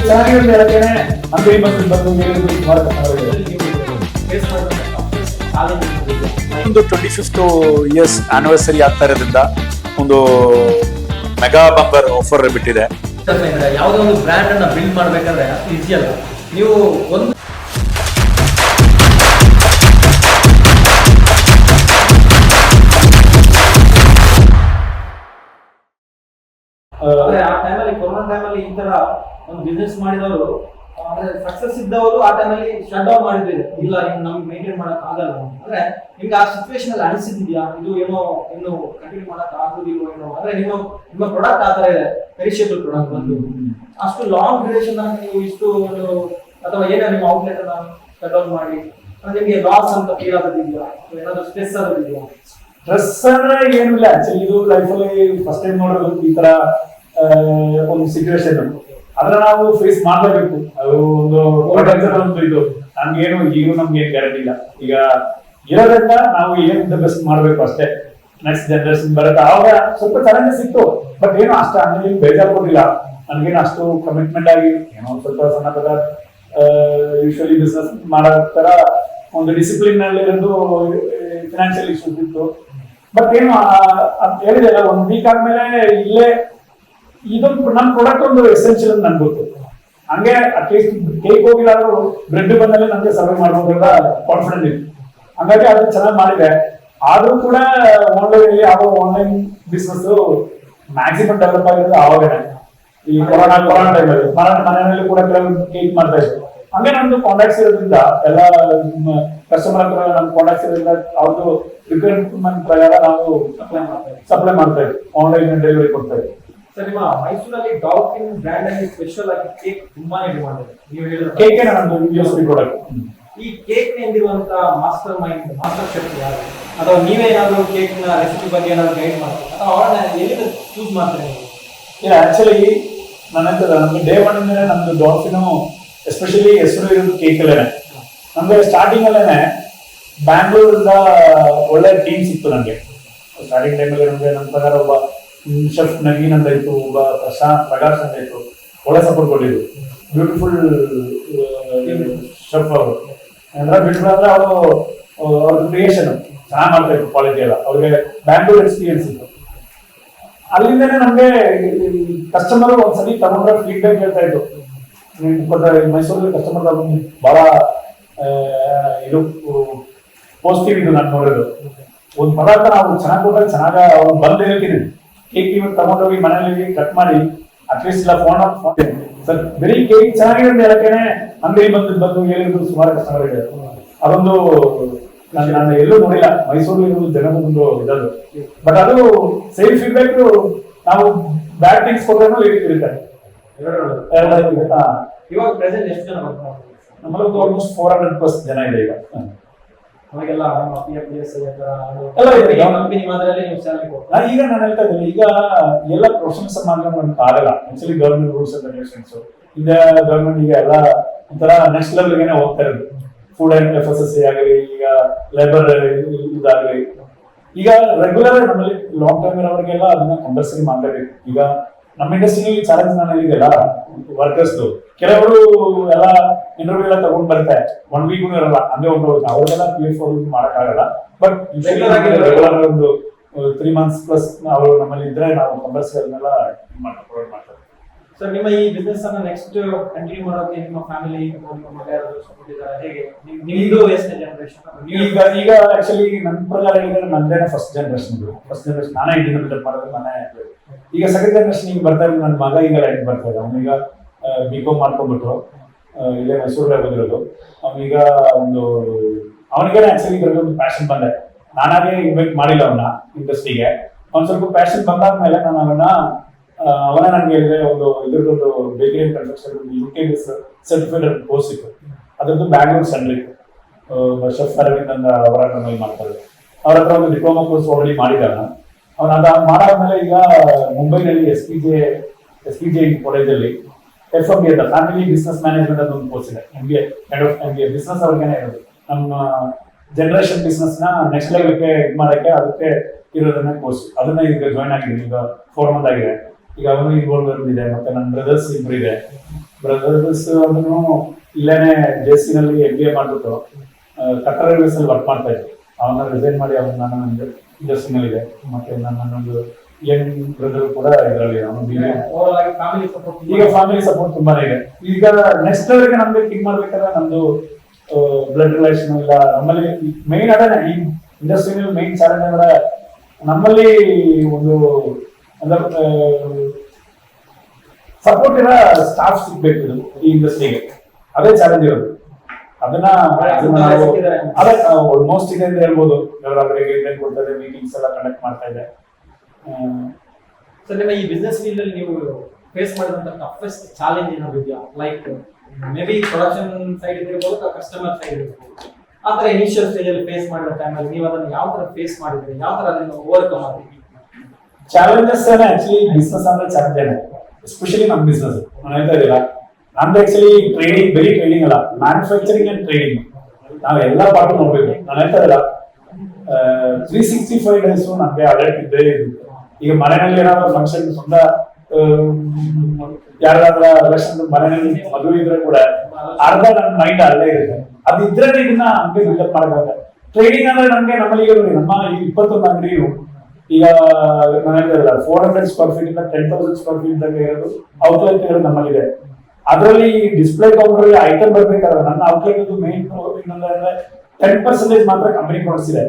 ಚೆನ್ನಾಗಿರುತ್ತೆ ಅಂಗಡಿ ಬಂದು ಬಂದು ಒಂದು ಟ್ವೆಂಟಿ ಫಿಫ್ತ್ ಇಯರ್ಸ್ ಆನಿವರ್ಸರಿ ಆಗ್ತಾ ಇರೋದ್ರಿಂದ ಒಂದು ಮೆಗಾ ಬಂಪರ್ ಆಫರ್ ಬಿಟ್ಟಿದೆ. ಯಾವುದೋ ಒಂದು ಬ್ರ್ಯಾಂಡ್ ಅನ್ನ ಬಿಲ್ಡ್ ಮಾಡ್ಬೇಕಂದ್ರೆ ಅಷ್ಟು ಈಸಿ ಅಲ್ಲ. ನೀವು ಒಂದು ಅಂದ್ರೆ ಆ ಟೈಮಲ್ಲಿ ಕೊರೋನಾ ಟೈಮಲ್ಲಿ ಈ ತರ ಒಂದು ಬಿಸ್ನೆಸ್ ಮಾಡಿದವರು, ಅಂದ್ರೆ ಸಕ್ಸಸ್ ಇದ್ದವರು ಆ ಟೈಮಲ್ಲಿ ಶಟ್ ಡೌನ್ ಮಾಡಿದ್ರು. ಇಲ್ಲ ನಮ್ಗೆ ಮೇಂಟೈನ್ ಮಾಡಕ್ ಆಗಲ್ಲ. ಅಂದ್ರೆ ನಿಮ್ಗೆ ಆ ಸಿಚುವೇಶನ್ ಅಲ್ಲಿ ಅನಿಸಿದ್ಯಾ? ಇದು ಏನೋ, ಇನ್ನು ಕಂಟಿನ್ಯೂ ಮಾಡಕ್ ಆಗುದಿಲ್ಲ ಏನೋ? ಅಂದ್ರೆ ನಿಮ್ಮ ನಿಮ್ಮ ಪ್ರಾಡಕ್ಟ್ ಆ ತರ ಇದೆ ಪೆರಿಷಿಯಬಲ್ ಪ್ರಾಡಕ್ಟ್ ಬಂದು. ಅಷ್ಟು ಲಾಂಗ್ ಡ್ಯೂರೇಷನ್ ನೀವು ಇಷ್ಟು ಒಂದು, ಅಥವಾ ಏನೋ ನಿಮ್ಮ ಔಟ್ಲೆಟ್ ಅನ್ನ ಶಟ್ ಡೌನ್ ಮಾಡಿ ನಿಮ್ಗೆ ಲಾಸ್ ಅಂತ ಫೀಲ್ ಅಥವಾ ಏನಾದ್ರು ಸ್ಟ್ರೆಸ್ ಆಗೋದಿದೆಯಾ ಡ್ರೆಸ್ ಅಂದ್ರೆ ಏನಿಲ್ಲ ಆಕ್ಚುಲಿ ಇದು ಲೈಫ್ ಅಲ್ಲಿ ಫಸ್ಟ್ ಟೈಮ್ ನೋಡೋದು ಈ ತರ ಒಂದು ಸಿಚುವೇಶನ್ ಅದನ್ನ ನಾವು ಫೇಸ್ ಮಾಡ್ಲೇಬೇಕು. ಅದು ಒಂದು ಇದು. ನಮ್ಗೇನು, ಈಗೂ ನಮ್ಗೆ ಗ್ಯಾರಂಟಿ ಇಲ್ಲ. ಈಗ ಇರೋದ್ರಿಂದ ನಾವು ಏನ್ ಬೆಸ್ಟ್ ಮಾಡ್ಬೇಕು ಅಷ್ಟೇ. ನೆಕ್ಸ್ಟ್ ಜನರೇಷನ್ ಬರುತ್ತೆ. ಅವಾಗ ಸ್ವಲ್ಪ ಚಾಲೆಂಜಸ್ ಸಿಕ್ತು ಬಟ್ ಏನು ಅಷ್ಟ ಅಂದ್ರೆ ಬೇಜಾರು ಕೊಟ್ಟಿಲ್ಲ ನನ್ಗೇನು ಅಷ್ಟು ಕಮಿಟ್ಮೆಂಟ್ ಆಗಿ ಏನೋ ಸ್ವಲ್ಪ ಸಣ್ಣ ಪದ ಯೂಶಲಿ ಬಿಸ್ನೆಸ್ ಮಾಡೋ ತರ ಒಂದು ಡಿಸಿಪ್ಲಿನ್ನಲ್ಲಿ ಒಂದು ಫಿನಾನ್ಷಿಯಲ್ ಇಶ್ಯೂಸ್ ಇತ್ತು. ಬಟ್ ಏನು ಹೇಳಿದೆಲ್ಲ, ಒಂದ್ ವೀಕ್ ಆದ್ಮೇಲೆ ಇಲ್ಲೇ ಇದೊಂದು ನಮ್ಮ ಪ್ರಾಡಕ್ಟ್ ಒಂದು ಎಸೆನ್ಷಿಯಲ್ ಅಂತ ನನ್ಗೆ ಗೊತ್ತು. ಹಂಗೆ ಅಟ್ಲೀಸ್ಟ್ ಕೇಕ್ ಹೋಗಿಲ್ಲಾದ್ರು ಬ್ರೆಡ್ ಬಂದಲ್ಲಿ ನಮ್ಗೆ ಸರ್ವೆ ಮಾಡ್ಬೋದು ಅಂತ ಕಾನ್ಫಿಡೆಂಟ್ ಇತ್ತು ಹಂಗಾಗಿ ಅದು ಚೆನ್ನಾಗಿ ಮಾಡಿದೆ. ಆದ್ರೂ ಕೂಡ ಆನ್ಲೈನ್ ಯಾವ ಆನ್ಲೈನ್ ಬಿಸ್ನೆಸ್ ಮ್ಯಾಕ್ಸಿಮಮ್ ಡೆವಲಪ್ ಆಗಿರೋದು ಆವಾಗ ಈ ಕೊರೋನಾ ಕೊರೋನಾ ಟೈಮಲ್ಲಿ ಮನೆಯಲ್ಲಿ ಕೂಡ ಕೆಲವೊಂದು ಕೇಕ್ ಮಾಡ್ತಾ ಇದ್ರು. ಹಂಗೆ ನಮ್ದು ಕಾಂಟ್ಯಾಕ್ಟ್ಸ್ ಇರೋದ್ರಿಂದ ಎಲ್ಲ ಕಸ್ಟಮರ್ ಹತ್ರ ನಮ್ ಕಾಂಟ್ಯಾಕ್ಟ್ಸ್ ಇರೋದ್ರಿಂದ ಅವ್ರದ್ದು ರಿಕ್ವೈರ್ಮೆಂಟ್ ಪ್ರಕಾರ ನಾವು ಸಪ್ಲೈ ಮಾಡ್ತಾ ಇದ್ವಿ. ಆನ್ಲೈನ್ ಡೆಲಿವರಿ ಕೊಡ್ತಾ ಇದ್ವಿ. ಸರ್ ನಿಮ್ಮ ಮೈಸೂರಲ್ಲಿ ಡಾಲ್ಫಿನ್ ಬ್ರ್ಯಾಂಡ್ ಅಲ್ಲಿ ಸ್ಪೆಷಲ್ ಆಗಿ ಕೇಕ್ ತುಂಬಾನೇ ಡಿಮಾಂಡ್ ಇದೆ. ನೀವು ಹೇಳಿದ್ರೆ ಕೇಕ್ ನಾನು ಯು ಎಸ್ ಪ್ರಾಡಕ್ಟ್ ಈ ಕೇಕ್ ನಿಂದಿರುವಂತ ಮಾಸ್ಟರ್ ಮೈಂಡ್ ಮಾಸ್ಟರ್ ಶೆಫ್ ಯಾರು? ಅಥವಾ ನೀವೇ ಏನಾದ್ರು ಕೇಕ್ನ ರೆಸಿಪಿ ಬಗ್ಗೆ ಏನಾದರೂ ಗೈಡ್ ಮಾಡ್ತೀರಾ? ಅಥವಾ ಅವ್ರನ್ನ ಎಲ್ಲಿಂದ ಚೂಸ್ ಮಾಡ್ತೀರಾ ನೀವು? ಇಲ್ಲ ಆಕ್ಚುಲಿ ನನ್ನ ನಮ್ಗೆ ಡೇ ಒನ್ ಇಂದನೇ ನಮ್ದು ಡಾಲ್ಫಿನು ಎಸ್ಪೆಷಲಿ ಹೆಸರು ಇರೋದು ಕೇಕ್ ಅಲ್ಲೇನೆ. ನಮ್ಗೆ ಸ್ಟಾರ್ಟಿಂಗ್ ಅಲ್ಲೇನೆ ಬ್ಯಾಂಗ್ಳೂರಿಂದ ಒಳ್ಳೆ ಟೀಮ್ ಸಿಕ್ತು ನನಗೆ ಸ್ಟಾರ್ಟಿಂಗ್ ಟೈಮಲ್ಲಿ ನಮಗೆ ನನ್ನ ಪ್ರಕಾರ ಒಬ್ಬ ಶೆಫ್ ನವೀನ್ ಅಂತ ಇತ್ತು ಒಬ್ಬ ಶಾ ಪ್ರಕಾಶ್ ಅಂತ ಇತ್ತು ಒಳ್ಳೆ ಸಪೋರ್ಟ್ ಕೊಟ್ಟಿದ್ರು ಬ್ಯೂಟಿಫುಲ್ ಶೆಫ್ ಅವರು. ಅಂದ್ರೆ ಬ್ಯೂಟಿಫುಲ್ ಅಂದ್ರೆ ಅವರು ಅವ್ರ ಕ್ರಿಯೇಷನ್ ಚೆನ್ನಾಗಿ ಮಾಡ್ತಾ ಇತ್ತು ಕ್ವಾಲಿಟಿ ಎಲ್ಲ. ಅವ್ರಿಗೆ ಬ್ಯಾಂಗ್ಳೂರ್ ಎಕ್ಸ್ಪೀರಿಯನ್ಸ್ ಇತ್ತು. ಅಲ್ಲಿಂದನೇ ನಮಗೆ ಕಸ್ಟಮರ್ ಒಂದ್ಸಲಿ ತಗೊಂಡ್ರೆ ಫೀಡ್ಬ್ಯಾಕ್ ಹೇಳ್ತಾ ಇತ್ತು ಮೈಸೂರಲ್ಲಿ ಕಸ್ಟಮರ್ ತಗೊಂಡು ಬಹಳ ಇದು ಪಾಸಿಟಿವ್ ಇದು ನಾನು ನೋಡಿದ್ರು ಒಂದು ಪದಾರ್ಥ ನಾವು ಚೆನ್ನಾಗಿ ಕೊಟ್ಟರೆ ಚೆನ್ನಾಗ ಅವ್ರು ಬಂದು ಹೇಳ್ತೀನಿ. ಕೇಕ್ ಇವತ್ತು ತಗೊಂಡೋಗಿ ಮನೆಯಲ್ಲಿ ಕಟ್ ಮಾಡಿ ಅಟ್ಲೀಸ್ಟ್ ಇಲ್ಲ ಫೋನ್ ಸರ್ ಬರೀ ಕೇಕ್ ಚೆನ್ನಾಗಿರುತ್ತೆ ಹೇಳಕ್ಕೇನೆ. ಅಂಗಡಿ ಬಂದು ಬಂದು ಹೇಳಿದ್ರು ಸುಮಾರು ಕಸ್ಟಮರ್ ಇದೆ. ಅದೊಂದು ನಾನು ನಾನು ಎಲ್ಲೂ ನೋಡಿಲ್ಲ. ಮೈಸೂರಲ್ಲಿ ಇರೋದು ಜನದ ಒಂದು ಇದದು. ಬಟ್ ಅದು ಸೇಮ್ ಫೀಡ್ಬ್ಯಾಕ್ ನಾವು ಬ್ಯಾಡ್ ಥಿಂಗ್ಸ್ ಕೊಟ್ಟರು ಇರ್ತಾರೆ. ಇವಾಗ ಪ್ರೆಸೆಂಟ್ ಎಷ್ಟು ಜನ ನಮ್ಮಲ್ಲಿ ಆಲ್ಮೋಸ್ಟ್ ಫೋರ್ ಹಂಡ್ರೆಡ್ ಪ್ಲಸ್ ಜನ ಇದೆ ಈಗ. ನಮ್ಮ ಪಿ ಎಫ್ ಎಸ್ ಎಲ್ಲ ಇದೆ. ಕಂಪನಿ ಮಾತ್ರಲ್ಲೇ ನೀವು ಸ್ಯಾಲರಿ ಕೊಡ್ತಾರೆ? ನಾ ಈಗ ನಾನು ಹೇಳ್ತಾ ಇದ್ದೀನಿ. ಈಗ ಎಲ್ಲ ಪ್ರೊಫೆಷನ್ಸ್ ಮಾಡ್ಕೊಂಡು ಆಗಲ್ಲ. Actually government rules and regulations ಈಗ ಗವರ್ಮೆಂಟ್ ಈಗ ಎಲ್ಲ ಒಂಥರ ನೆಕ್ಸ್ಟ್ ಲೆವೆಲ್ಗೆನೆ ಹೋಗ್ತಾ ಇರೋದು. Food and F S S C ಆಗಲಿ ಈಗ ಲೇಬರ್ ಇದಾಗಲಿ. ಈಗ ರೆಗ್ಯುಲರ್ ನಮ್ಮಲ್ಲಿ ಲಾಂಗ್ ಟರ್ಮ್ ಇರೋರಿಗೆಲ್ಲ ಅದನ್ನ ಕಂಪಲ್ಸರಿ ಮಾಡಲೇಬೇಕು ಈಗ ನಮ್ಮ ಇಂಡಸ್ಟ್ರಿ ಚಾಲೆಂಜ್ ನಾನು ಹೇಳಿದೆಲ್ಲ ವರ್ಕರ್ಸ್ ಕೆಲವರು ಎಲ್ಲ ಇಂಟರ್ವ್ಯೂ ಎಲ್ಲ ತಗೊಂಡ್ ಬರ್ತಾರೆ. ಒನ್ ವೀಕ್ ಇರಲ್ಲ ಹಂಗೆ ಒಂದು ಅವ್ರಿಗೆಲ್ಲ ಪಿ ಎಫ್ ಮಾಡಕ್ಕಾಗಲ್ಲ. ಬಟ್ ರೆಗ್ಯುಲರ್ ಆಗಿ ರೆಗ್ಯುಲರ್ ಒಂದು ತ್ರೀ ಮಂತ್ಸ್ ಪ್ಲಸ್ ಅವರು ನಮ್ಮಲ್ಲಿ ಇದ್ರೆ ನಾವು ಮೆಂಬರ್ಸ್ ಅದನ್ನೆಲ್ಲ ಪ್ರೊವೈಡ್ ಮಾಡ್ತಾರೆ. ಸರ್ ನಿಮ್ಮ ಈ ಬಿಸ್ನೆಸ್ ಅನ್ನ ನೆಕ್ಸ್ಟ್ ಕಂಟಿನ್ಯೂ ಮಾಡೋಕೆ ನಿಮ್ಮ ಫ್ಯಾಮಿಲಿ ನಿಮ್ಮ ಮಗ ಸಪೋರ್ಟ್ ಇದ್ದಾರೆ. ಹೇಗೆ? ನಿಮ್- ನಿಮ್ದು ಎಷ್ಟನೇ ಜನರೇಷನ್ ಈಗ ಈಗ ಆಕ್ಚುಲಿ ನನ್ನ ಪ್ರಕಾರ ಹೇಳಿದ್ರೆ ನಂದೇನೆ ಫಸ್ಟ್ ಜನರೇಷನ್ ಫಸ್ಟ್ ಜನರೇಷನ್ ನಾನೇ ಇಂಡಿಪೆಂಡೆಂಟ್ ಮಾಡೋದು ನಾನೇ ಈಗ ಸೆಕೆಂಡ್ ಜನರೇಷನ್ ಈಗ ಬರ್ತಾ ಇರೋದು ನನ್ನ ಮಗ ಈಗ ಲೈಟ್ ಬರ್ತಾ ಇದೆ ಅವನೀಗ ಬಿ ಕಾಮ್ ಮಾಡ್ಕೊಂಡ್ಬಿಟ್ರು. ಇಲ್ಲೇ ಮೈಸೂರಲ್ಲೇ ಬಂದಿರೋದು. ಅವನೀಗ ಒಂದು ಅವನಿಗೆ ಆಕ್ಚುಲಿ ಒಂದು ಪ್ಯಾಷನ್ ಬಂದೆ. ನಾನಾಗೇ ಇನ್ವೈಟ್ ಮಾಡಿಲ್ಲ ಅವನ್ನ ಇಂಡಸ್ಟ್ರಿಗೆ ಅವ್ನು ಸ್ವಲ್ಪ ಪ್ಯಾಷನ್ ಬಂದಾದ್ಮೇಲೆ ನಾನು ಅವನ ಆ, ಅವನೇ ನನ್ಗೆ ಹೇಳಿದೆ ಒಂದು ಇದ್ರದ್ದು bakery construction U K certified course ಇತ್ತು. ಅದರದ್ದು ಬ್ಯಾಂಗ್ಳೂರ್ ಸೆಂಟ್ರ್ ಇತ್ತು. ಶೆಫ್ ಅರವಿಂದ್ ಅಂತ ಅವರ ಮೇಲೆ ಮಾಡ್ತಾರೆ. ಅವ್ರ ಹತ್ರ ಒಂದು ಡಿಪ್ಲೊಮಾ ಕೋರ್ಸ್ ಆಲ್ರೆಡಿ ಮಾಡಿದಾನ ಅವನ. ಅದ ಮಾಡಾದ್ಮೇಲೆ ಈಗ ಮುಂಬೈನಲ್ಲಿ S P J S P J ಕಾಲೇಜಲ್ಲಿ ಎಫ್ ಎಂ ಬಿ ಅಂತ ಫ್ಯಾಮಿಲಿ ಬಿಸ್ನೆಸ್ ಮ್ಯಾನೇಜ್ಮೆಂಟ್ ಅಂತ ಒಂದು ಕೋರ್ಸ್ ಇದೆ. ಬಿ ಎ ಬಿಸ್ನೆಸ್ ಅವ್ರಿಗೆ ಇರೋದು. ನಮ್ಮ ಜನರೇಷನ್ ಬಿಸ್ನೆಸ್ನ ನೆಕ್ಸ್ಟ್ ಲೆವೆಲ್ಗೆ ಇದು ಮಾಡಕ್ಕೆ ಅದಕ್ಕೆ ಇರೋದನ್ನ ಕೋರ್ಸ್ ಅದನ್ನ ಈಗ ಜಾಯ್ನ್ ಆಗಿದೆ. ಈಗ ಫೋರ್ ಮಂತ್ ಆಗಿದೆ. ಈಗ ಅವನು ಇನ್ವಾಲ್ವ್ ಇದೆ ಮತ್ತೆ ನನ್ನ ಬ್ರದರ್ಸ್ ಇಬ್ರು ಇದೆ. ಬ್ರದರ್ಸ್ ಅದನ್ನು ಇಲ್ಲೇನೆ ಜೆ ಸಿ ನಲ್ಲಿ ಎಂ ಬಿ ಎ ಮಾಡ್ಬಿಟ್ಟು ಕಟ್ಟಡ ರೈಲ್ವೇಸ್ ಅಲ್ಲಿ ವರ್ಕ್ ಮಾಡ್ತಾ ಇದ್ದೆ ಅವನ್ನ ರಿಸೈನ್ ಮಾಡಿ ಅವನು ನನ್ನ ಇಂಡಸ್ಟ್ರಿನಲ್ಲಿ ಇದೆ ಮತ್ತೆ ನನ್ನ ನನ್ನೊಂದು ಯಂಗ್ ಬ್ರದರ್ ಕೂಡ ಇದರಲ್ಲಿ ಈಗ ಫ್ಯಾಮಿಲಿ ಸಪೋರ್ಟ್ ತುಂಬಾನೇ ಇದೆ. ಈಗ ನೆಕ್ಸ್ಟ್ ಅವರಿಗೆ ನಮ್ಗೆ ಥಿಂಕ್ ಮಾಡ್ಬೇಕಾದ್ರೆ ನಮ್ದು ಬ್ಲಡ್ ರಿಲೇಷನ್ ಇಲ್ಲ ನಮ್ಮಲ್ಲಿ ಮೈನ್ ಅದೇ ಈ ಇಂಡಸ್ಟ್ರಿಯಲ್ಲಿ ಮೈನ್ ಚಾಲೆಂಜ್ ಅಂದ್ರೆ ನಮ್ಮಲ್ಲಿ ಒಂದು ಅಂದ್ರೆ ಸಪೋರ್ಟ್ ಇರೋ ಸ್ಟಾಫ್ ಸಿಗ್ಬೇಕು ಇದು ಈ ಇಂಡಸ್ಟ್ರಿಗೆ ಅದೇ ಚಾಲೆಂಜ್ ಇರೋದು. ಅದನ್ನ ಆಲ್ಮೋಸ್ಟ್ ಇದೆ ಅಂತ ಹೇಳ್ಬೋದು. ಗೈಡ್ಲೈನ್ ಕೊಡ್ತಾ ಇದೆ ಮೀಟಿಂಗ್ಸ್ ಎಲ್ಲ ಕಂಡಕ್ಟ್ ಮಾಡ್ತಾ ಇದೆ. ಸರ್, ನಿಮ್ಮ ಈ ಬಿಸ್ನೆಸ್ ಫೀಲ್ಡ್ ಅಲ್ಲಿ ನೀವು ಫೇಸ್ ಮಾಡಿದಂತ ಟಫೆಸ್ಟ್ ಚಾಲೆಂಜ್ ಏನಾದ್ರು ಇದೆಯಾ? Like maybe production side ಇರ್ಬೋದು ಕಸ್ಟಮರ್ ಸೈಡ್ ಇರ್ಬೋದು. ಆ ಥರ ಇನಿಷಿಯಲ್ ಸ್ಟೇಜ್ ಅಲ್ಲಿ ಫೇಸ್ ಮಾಡಿದ ಟೈಮಲ್ಲಿ ನೀವು ಅದನ್ನು ಯಾವ ತರ ಫೇಸ್ ಮಾಡಿದ್ರಿ? ಯಾವ ತರ ಅದನ್ನು ಓವರ್ಕಮ್ ಮಾಡಿದ್ರಿ ಚಾಲೆಂಜಸ್ ಆಕ್ಚುಲಿ ಬಿಸ್ನೆಸ್ ಅಂದ್ರೆ ಚಾಲೆಂಜ್ ಎಸ್ಪೆಷಲಿ ನಮ್ಮ ಬಿಸ್ನೆಸ್ ನಾನು ಹೇಳ್ತಾ ಇದ್ದೀರಾ? ನಮ್ದು ಆಕ್ಚುಲಿ ಟ್ರೇಡಿಂಗ್ ಬರೀ ಟ್ರೇಡಿಂಗ್ ಅಲ್ಲ ಮ್ಯಾನುಫ್ಯಾಕ್ಚರಿಂಗ್ ಅಂಡ್ ಟ್ರೇಡಿಂಗ್ ನಾವು ಎಲ್ಲ ಪಾರ್ಟ್ ನೋಡ್ಬೇಕು. ನಾನು ಹೇಳ್ತಾ ಇದ್ದೀರಾ? ತ್ರೀ ಸಿಕ್ಸ್ಟಿ ಫೈವ್ ಡೇಸ್ ನಮ್ಗೆ ಅಲರ್ಟ್ ಇದ್ದೇ ಇರುತ್ತೆ. ಈಗ ಮನೆಯಲ್ಲಿ ಏನಾದ್ರು ಫಂಕ್ಷನ್ ಸ್ವಂತ ಯಾರಾದ್ರ ಎಲೆಕ್ಷನ್ ಮನೆಯಲ್ಲಿ ಮದುವೆ ಇದ್ರೆ ಕೂಡ ಅರ್ಧ ನನ್ನ ಮೈಂಡ್ ಅಲ್ಲೇ ಇರುತ್ತೆ. ಅದಿದ್ರೆ ಇದನ್ನ ಹಂಗೆ ಬಿಲ್ಡಪ್ ಮಾಡಬೇಕಾಗುತ್ತೆ ಟ್ರೇಡಿಂಗ್ ಅಂದ್ರೆ ನಮ್ಗೆ ನಮ್ಮಲ್ಲಿ ಈಗ ನಮ್ಮ ಈ ಇಪ್ಪತ್ತೊಂದು ಅಂಗಡಿಯು ಈಗ ನಾನು ಇರಲ್ಲ ಫೋರ್ ಹಂಡ್ರೆಡ್ ಸ್ಕ್ವೇರ್ ಫೀಟ್ ಇಂದ ಟೆನ್ ತೌಸಂಡ್ ಸ್ಕ್ವೇರ್ ಫೀಟ್ ತನಕ ಇರೋದು ಔಟ್ಲೆಟ್ ಇರೋದು ನಮ್ಮಲ್ಲಿದೆ. ಅದರಲ್ಲಿ ಈ ಡಿಸ್ಪ್ಲೇ ಕೌಂಟರ್ ಐಟಮ್ ಬರ್ಬೇಕಾದ್ರೆ ನನ್ನ ಔಟ್ಲೆಟ್ ಮೇನ್ ಏನಂದ್ರೆ ಟೆನ್ ಪರ್ಸೆಂಟೇಜ್ ಮಾತ್ರ ಕಂಪನಿ ಕೊಡಿಸಿದೆ.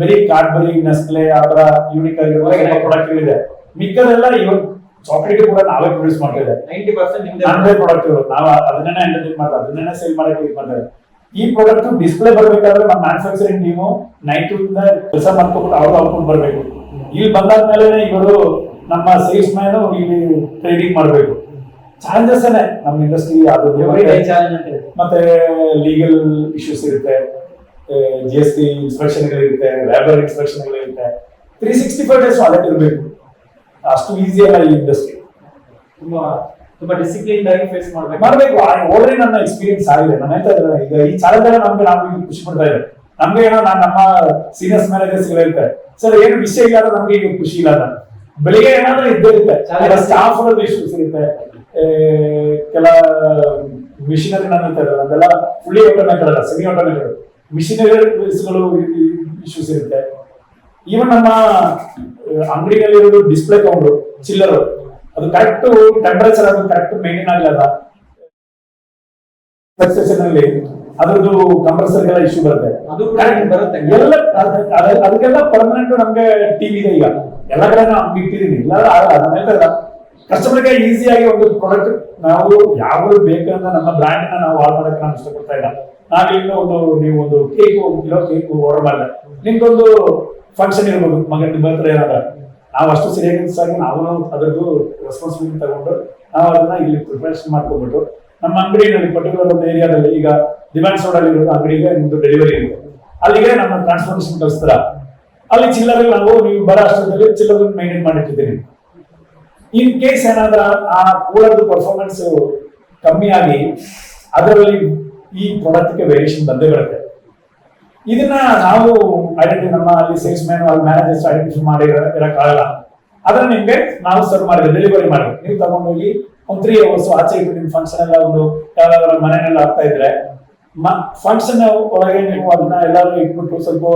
ಬರೀ ಕಾಡ್ಬರಿ ನೆಸ್ಲೆ ಆ ತರ ಯೂನಿಕ್ ಆಗಿರೋ ಪ್ರಾಡಕ್ಟ್ ಇದೆ ಮಿಕ್ಕದೆಲ್ಲ ಇವಾಗ ಚಾಕ್ಲೇಟ್ ಕೂಡ ನಾವೇ ಪ್ರೊಡ್ಯೂಸ್ ಮಾಡ್ತಾ ಇದೆ ನೈಂಟಿ ಪರ್ಸೆಂಟ್ ನಿಮ್ದೆ ಪ್ರಾಡಕ್ಟ್ ಇರೋದು. ನಾವು ಅದನ್ನೇ ಎಂಟರ್ಟೈನ್ ಮಾಡ್ತಾರೆ ಅದನ್ನೇ ಸೇಲ್ ಮಾಡಕ್ಕೆ ಇದು ಮಾಡ್ತಾರೆ ಈ ಪ್ರಾಡಕ್ಟ್ ಡಿಸ್ಪ್ಲೇ ಬರ್ಬೇಕಾದ್ರೆ ನಮ್ಮ ಮ್ಯಾನುಫ್ಯಾಕ್ಚರಿಂಗ್ ಟೀಮು ನೈಟ್ ಇಂದ ಕೆಲಸ ಮಾಡ್ಕೊಂಡು ಅವ್ರು ಅವ್ಕೊಂಡು ಬರಬೇಕು. ಇಲ್ಲಿ ಬಂದಾದ್ಮೇಲೆ ಇವರು ನಮ್ಮ ಸೇಲ್ಸ್ ಮ್ಯಾನ್ ಇಲ್ಲಿ ಟ್ರೇಡಿಂಗ್ ಮಾಡಬೇಕು. ಚಾಲೆಂಜಸ್ ನಮ್ಮ ಇಂಡಸ್ಟ್ರಿ ಅದು ಮತ್ತೆ ಲೀಗಲ್ ಇಶ್ಯೂಸ್ ಇರುತ್ತೆ. ಜಿ ಎಸ್ ಟಿ ಇನ್ಸ್ಪೆಕ್ಷನ್ಗಳಿರುತ್ತೆ labour ಇನ್ಸ್ಪೆಕ್ಷನ್ಗಳಿರುತ್ತೆ. Three sixty five days audit ಇರಬೇಕು. ಅಷ್ಟು ಈಸಿ ಅಲ್ಲ ಈ ಇಂಡಸ್ಟ್ರಿ ತುಂಬಾ ತುಂಬಾ ಡಿಸಿಪ್ಲಿನ್ ಆಗಿ ಫೇಸ್ ಮಾಡ್ಬೇಕು. ಮಾಡ್ಬೇಕು. ಆಲ್ರೆಡಿ ನನ್ನ ಎಕ್ಸ್ಪೀರಿಯನ್ಸ್ ಆಗಿದೆ ನಾನು ಹೇಳ್ತಾ ಇದ್ದಾರೆ ಈಗ ಈ ಚಾಲೆಂಜ್ ಎಲ್ಲ ನಮ್ಗೆ ನಾವು ಈಗ ಖುಷಿ ಪಡ್ತಾ ಇದೆ ನಮ್ಗೆ ಏನೋ ನಾನು ನಮ್ಮ ಸೀನಿಯರ್ಸ್ ಮ್ಯಾನೇಜರ್ಸ್ ಹೇಳ್ತಾರೆ ಸರ್ ಏನು ವಿಷಯ ಇಲ್ಲ ಅಂದ್ರೆ ನಮ್ಗೆ ಈಗ ಖುಷಿ ಇಲ್ಲ ನಾನು ಬೆಳಿಗ್ಗೆ ಏನಾದ್ರೂ ಇದ್ದಿರುತ್ತೆ. ಸ್ಟಾಫ್ ಇಶ್ಯೂಸ್ ಇರುತ್ತೆ. ಕೆಲ ಮಿಷಿನರಿ ನಾನು ಹೇಳ್ತಾ ಇದ್ದಾರೆ ಅದೆಲ್ಲ ಫುಲ್ಲಿ ಆಟೋಮೇಟೆಡ್ ಅಲ್ಲ ಸೆಮಿ ಆಟೋಮೇಟೆಡ್ ಮಿಷಿನರಿಸ್ಗಳು ಇಶ್ಯೂಸ್ ಇರುತ್ತೆ. ಈವನ್ ನಮ್ಮ ಅಂಗಡಿಯಲ್ಲಿ ಇರೋದು ಡಿಸ್ಪ್ಲೇ ತಗೊಂಡು ಚಿಲ್ಲರು ಅದು ಕರೆಕ್ಟ್ ಟೆಂಪರೇಚರ್ ಅದು ಕರೆಕ್ಟ್ ಮೇಂಟೈನ್ ಆಗಲ್ಲ ಸಕ್ಸೆಷನ್ ಅಲ್ಲಿ ಅದ್ರದ್ದು ಕಂಪ್ರೆಸರ್ ಎಲ್ಲ ಇಶ್ಯೂ ಬರುತ್ತೆ. ಅದು ಕರೆಕ್ಟ್ ಬರುತ್ತೆ. ಎಲ್ಲ ಅದ್- ಅದ್- ಅದಕ್ಕೆಲ್ಲ ಪರ್ಮನೆಂಟ್ ನಮ್ಗೆ ಟಿವಿ ಇದೆ ಈಗ. ಎಲ್ಲ ಕಡೆ ನಾವು ಅಂಗಡಿ ಇಟ್ಟಿದೀನಿ. ಇಲ್ಲ ಅದನ್ನೆಲ್ಲ ಕಸ್ಟಮರ್ಗೆ ಈಸಿಯಾಗಿ ಒಂದು ಪ್ರಾಡಕ್ಟ್ ನಾವು ಯಾವಾಗ ಬೇಕಂತ ನಮ್ಮ ಬ್ರ್ಯಾಂಡ್ ನಾವು ಹಾಳು ಮಾಡಕ್ಕೆ ನಾನು ಇಷ್ಟಪಡ್ತಾ ಇಲ್ಲ. ನಾವಿಲ್ಲಿ ಒಂದು ನೀವು ಒಂದು ಕೇಕ್ ಕಿಲೋ ಕೇಕ್ ಆರ್ಡರ್ ನಿಮ್ಗೊಂದು ಫಂಕ್ಷನ್ ಇರ್ಬೋದು ಮಗನ ಬರ್ತಾರೆ ಏನಾದ್ರೆ. ನಾವು ಅಷ್ಟು ಸರಿಯಾಗಿ ನಾವು ಅದರದ್ದು ರೆಸ್ಪಾನ್ಸಿಬಿಲಿಟಿ ತಗೊಂಡು, ನಾವು ಅದನ್ನ ಇಲ್ಲಿ ಪ್ರಿಪರೇಷನ್ ಮಾಡ್ಕೊಬಿಟ್ಟು ನಮ್ಮ ಅಂಗಡಿನಲ್ಲಿ ಪರ್ಟಿಕ್ಯುಲರ್ ಒಂದು ಏರಿಯಾದಲ್ಲಿ ಈಗ ಡಿಮ್ಯಾಂಡ್ ಸೋಡಲ್ಲಿ ಇರೋದು ಅಂಗಡಿಗೆ ನಿಮ್ದು ಡೆಲಿವರಿ ಇರುತ್ತೆ ಅಲ್ಲಿಗೆ ನಮ್ಮ ಟ್ರಾನ್ಸ್ಪೋರ್ಟೇಷನ್ ಕಳಿಸ್ತಾರ. ಅಲ್ಲಿ ಚಿಲ್ಲರೆ ನಾವು, ನೀವು ಬರೋ ಅಷ್ಟರಲ್ಲಿ ಚಿಲ್ಲರ್ ಮೇಂಟೈನ್ ಮಾಡಿಟ್ಟಿದ್ದೀನಿ ಇನ್ ಕೇಸ್ ಏನಾದ್ರ ಆ ಕೂಲರ್ದು ಪರ್ಫಾರ್ಮೆನ್ಸ್ ಕಮ್ಮಿ ಆಗಿ, ಅದರಲ್ಲಿ ಈ ಪ್ರಾಡಕ್ಟ್ಗೆ ವೇರಿಯೇಷನ್ ಬಂದೇ ಬರುತ್ತೆ. ಇದನ್ನ ನಾವು ಐಡೆಂಟಿ ನಮ್ಮ ಅಲ್ಲಿ ಸೇಲ್ಸ್ ಮ್ಯಾನ್ ಅಲ್ಲಿ ಮ್ಯಾನೇಜರ್ಸ್ ಐಡೆಂಟಿಫೈ ಮಾಡಿ ಇರಕ್ಕಾಗಲ್ಲ. ಅದನ್ನ ನಿಮ್ಗೆ ನಾವು ಸರ್ವ್ ಮಾಡಿದ್ವಿ ಡೆಲಿವರಿ ಮಾಡಿ ನೀವು ತಗೊಂಡೋಗಿ ಒಂದು ತ್ರೀ ಅವರ್ಸ್ ಆಚೆ ಇಟ್ಟು ನಿಮ್ ಫಂಕ್ಷನ್ ಎಲ್ಲ ಒಂದು ಯಾವ್ದಾದ್ರು ಮನೆಯಲ್ಲಿ ಆಗ್ತಾ ಇದ್ರೆ ಫಂಕ್ಷನ್ ಒಳಗೆ ನೀವು ಅದನ್ನ ಎಲ್ಲರೂ ಇಟ್ಬಿಟ್ಟು ಸ್ವಲ್ಪ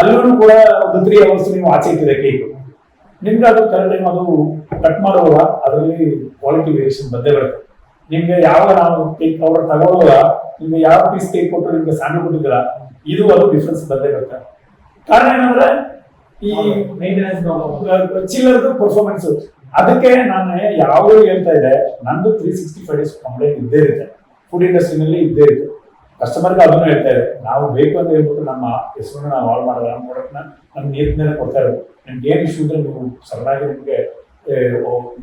ಅಲ್ಲೂ ಕೂಡ ಒಂದು ತ್ರೀ ಅವರ್ಸ್ ನೀವು ಆಚೆ ಇಟ್ಟಿದೆ ಕೇಕ್ ನಿಮ್ಗೆ ಅದು ಕರೆಕ್ಟ್ ಟೈಮ್ ಅದು ಕಟ್ ಮಾಡುವಾಗ ಅದರಲ್ಲಿ ಕ್ವಾಲಿಟಿ ವೇರಿಯೇಷನ್ ಬಂದೇ ಬರುತ್ತೆ. ನಿಮ್ಗೆ ಯಾವ ನಾವು ಕೇಕ್ ಪೌಡರ್ ತಗೊಳ್ಳುವಾಗ ನಿಮ್ಗೆ ಯಾವ ಪೀಸ್ ಕೇಕ್ ಕೊಟ್ಟು ನಿಮ್ಗೆ ಸ್ಯಾಂಡಲ್ ಕೊಟ್ಟಿದ್ದೀರಾ ಇದು ಅದು ಡಿಫ್ರೆನ್ಸ್ ಬಂದೇ ಬರುತ್ತೆ. ಕಾರಣ ಏನಂದ್ರೆ ಈ ಮೇಂಟೆನೆನ್ಸ್ ಚಿಲ್ಲರ್ದು ಪರ್ಫಾರ್ಮೆನ್ಸ್ ಅದಕ್ಕೆ ನಾನು ಯಾವಾಗ ಹೇಳ್ತಾ ಇದೆ ನಂದು three sixty five days complaint ಇದ್ದೇ ಇರುತ್ತೆ. ಫುಡ್ ಇಂಡಸ್ಟ್ರಿನಲ್ಲಿ ಇದ್ದೇ ಇರುತ್ತೆ. ಕಸ್ಟಮರ್ಗೆ ಅದನ್ನು ಹೇಳ್ತಾ ಇದೆ ನಾವು ಬೇಕು ಅಂತ ಹೇಳ್ಬಿಟ್ಟು ನಮ್ಮ ಹೆಸರನ್ನ ನಾವು ಹಾಳು ಮಾಡಲ್ಲ ನಮ್ಮ ಪ್ರಾಡಕ್ಟ್ನ ನಮ್ಗೆ ನೀರಿನ ಕೊಡ್ತಾ ಇರೋದು. ನಿಮ್ಗೆ ಏನು ಇಶ್ಯೂ ಇದ್ರೆ ನೀವು ಸರಳಾಗಿ ನಿಮಗೆ